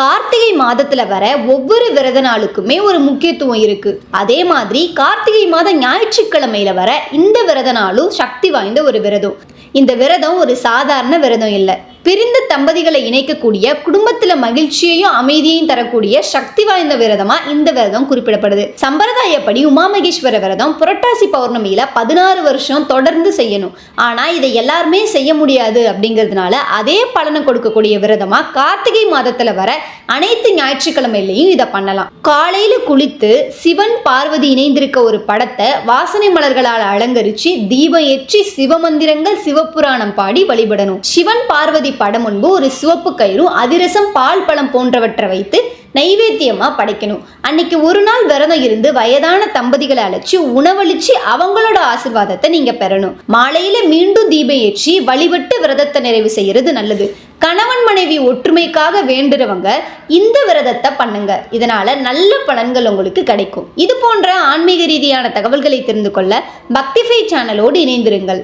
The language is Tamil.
கார்த்திகை மாதத்துல வர ஒவ்வொரு விரத நாளுக்குமே ஒரு முக்கியத்துவம் இருக்கு. அதே மாதிரி கார்த்திகை மாத ஞாயிற்றுக்கிழமையில வர இந்த விரத நாளும் சக்தி வாய்ந்த ஒரு விரதம். இந்த விரதம் ஒரு சாதாரண விரதம் இல்லை. பிரிந்த தம்பதிகளை இணைக்கக்கூடிய குடும்பத்துல மகிழ்ச்சியையும் அமைதியையும் தரக்கூடிய சக்தி வாய்ந்த விரதமா இந்த விரதம் குறிப்பிடப்படுது. சம்பிரதாயப்படி உமாமகேஸ்வர விரதம் புரட்டாசி பௌர்ணமியில பதினாறு வருஷம் தொடர்ந்து செய்யணும். ஆனா இதை எல்லாருமே செய்ய முடியாது அப்படிங்கிறதுனால அதே பலனை கொடுக்கக்கூடிய விரதமா கார்த்திகை மாதத்துல வர அனைத்து ஞாயிற்றுக்கிழமையிலையும் இதை பண்ணலாம். காலையில குளித்து சிவன் பார்வதி இணைந்திருக்க ஒரு படத்தை வாசனை மலர்களால் அலங்கரிச்சு தீபம் ஏற்றி சிவமந்திரங்கள் சிவபுராணம் பாடி வழிபடணும். சிவன் பார்வதி படம் முன்பு ஒரு சிவப்பு கயிறும் அதிரசம் பால் பழம் போன்றவற்றை வைத்து நைவேத்தியமா படைக்கணும். அன்னைக்கு ஒரு நாள் விரதம் இருந்து வயதான தம்பதிகளை அழைச்சி உணவளிச்சு அவங்களோட ஆசிர்வாதத்தை நீங்க பெறணும். மாலையில மீண்டும் தீபம் ஏற்றி வழிபட்டு விரதத்தை நிறைவு செய்யறது நல்லது. கணவன் மனைவி ஒற்றுமைக்காக வேண்டுறவங்க இந்த விரதத்தை பண்ணுங்க. இதனால நல்ல பலன்கள் உங்களுக்கு கிடைக்கும். இது போன்ற ஆன்மீக ரீதியான தகவல்களை தெரிந்து கொள்ள பக்திஃபை சேனலோடு இணைந்திருங்கள்.